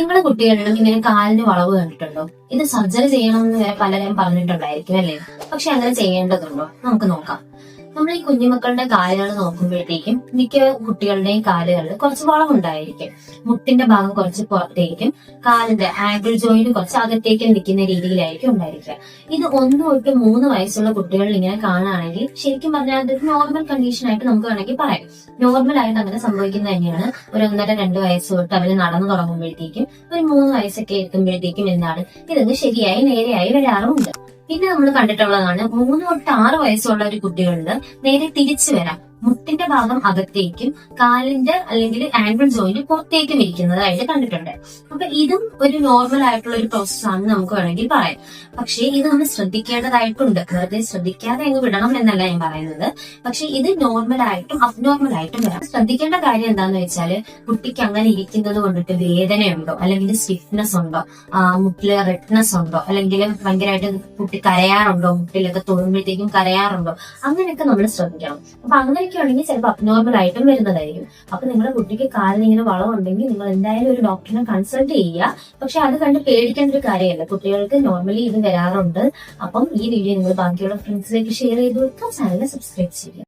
നിങ്ങളുടെ കുട്ടികളിലും ഇങ്ങനെ കാലിന് വളവ് കണ്ടിട്ടുണ്ടോ? ഇത് സർജറി ചെയ്യണമെന്ന് വരെ പലരും പറഞ്ഞിട്ടുണ്ടായിരിക്കും അല്ലേ? പക്ഷെ അങ്ങനെ ചെയ്യേണ്ടതുണ്ടോ? നമുക്ക് നോക്കാം. നമ്മൾ ഈ കുഞ്ഞുമക്കളുടെ കാലുകൾ നോക്കുമ്പോഴത്തേക്കും മിക്ക കുട്ടികളുടെയും കാലുകളിൽ കുറച്ച് വളവുണ്ടായിരിക്കും. മുട്ടിന്റെ ഭാഗം കുറച്ച് പുറത്തേക്കും കാലിന്റെ ആംഗിൾ ജോയിന്റ് കുറച്ച് അകത്തേക്കും നിൽക്കുന്ന രീതിയിലായിരിക്കും ഉണ്ടായിരിക്കുക. ഇത് ഒന്ന് തൊട്ട് മൂന്ന് വയസ്സുള്ള കുട്ടികളിൽ ഇങ്ങനെ കാണുകയാണെങ്കിൽ ശരിക്കും പറഞ്ഞാൽ അതൊരു നോർമൽ കണ്ടീഷൻ ആയിട്ട് നമുക്ക് വേണമെങ്കിൽ പറയാം. നോർമൽ ആയിട്ട് അങ്ങനെ സംഭവിക്കുന്നത് തന്നെയാണ് ഒരു ഒന്നര രണ്ട് വയസ്സ് തൊട്ട് അവർ നടന്നു തുടങ്ങുമ്പോഴത്തേക്കും ഒരു മൂന്ന് വയസ്സൊക്കെ എത്തുമ്പോഴത്തേക്കും എന്താണ് ഇതൊന്ന് ശരിയായി നേരെയായി വരാറുമുണ്ട്. പിന്നെ നമ്മൾ കണ്ടിട്ടുള്ളതാണ് മൂന്ന് തൊട്ട് ആറ് വയസ്സുള്ള ഒരു കുട്ടികളിൽ നേരെ തിരിച്ചു വരാം. മുട്ടിന്റെ ഭാഗം അകത്തേക്കും കാലിന്റെ അല്ലെങ്കിൽ ആംഗിൾ ജോയിന്റ് പുറത്തേക്കും ഇരിക്കുന്നതായിട്ട് കണ്ടിട്ടുണ്ട്. അപ്പൊ ഇതും ഒരു നോർമൽ ആയിട്ടുള്ള ഒരു പ്രോസസ് ആണ് നമുക്ക് വേണമെങ്കിൽ പറയാം. പക്ഷേ ഇത് നമ്മൾ ശ്രദ്ധിക്കേണ്ടതായിട്ടുണ്ട്. വെറുതെ ശ്രദ്ധിക്കാതെ അങ്ങ് വിടണം എന്നല്ല ഞാൻ പറയുന്നത്. പക്ഷെ ഇത് നോർമൽ ആയിട്ടും അബ്നോർമൽ ആയിട്ടും വരാം. ശ്രദ്ധിക്കേണ്ട കാര്യം എന്താന്ന് വെച്ചാൽ കുട്ടിക്ക് അങ്ങനെ ഇരിക്കുന്നത് കൊണ്ടിട്ട് വേദനയുണ്ടോ? അല്ലെങ്കിൽ സ്റ്റിഫ്നെസ് ഉണ്ടോ? മുട്ടിൽ റെഡ്നെസ് ഉണ്ടോ? അല്ലെങ്കിൽ ഭയങ്കരമായിട്ട് കുട്ടി കരയാറുണ്ടോ? മുട്ടിലൊക്കെ തൊഴുമ്പോഴത്തേക്കും കരയാറുണ്ടോ? അങ്ങനെയൊക്കെ നമ്മൾ ശ്രദ്ധിക്കണം. അപ്പൊ അങ്ങനെയൊക്കെ ആണെങ്കിൽ ചിലപ്പോൾ അബ്നോർമൽ ആയിട്ടും വരുന്നതായിരിക്കും. അപ്പൊ നിങ്ങളുടെ കുട്ടിക്ക് കാലിന് ഇങ്ങനെ വളമുണ്ടെങ്കിൽ നിങ്ങൾ എന്തായാലും ഒരു ഡോക്ടറിനെ കൺസൾട്ട് ചെയ്യുക. പക്ഷെ അത് കണ്ട് പേടിക്കേണ്ട ഒരു കാര്യമല്ല. കുട്ടികൾക്ക് നോർമലി ഇത് വരാറുണ്ട്. അപ്പം ഈ വീഡിയോ നിങ്ങൾ ബാക്കിയുള്ള ഫ്രണ്ട്സിലേക്ക് ഷെയർ ചെയ്ത് കൊടുക്കുക ചാനൽ സബ്സ്ക്രൈബ് ചെയ്യുക.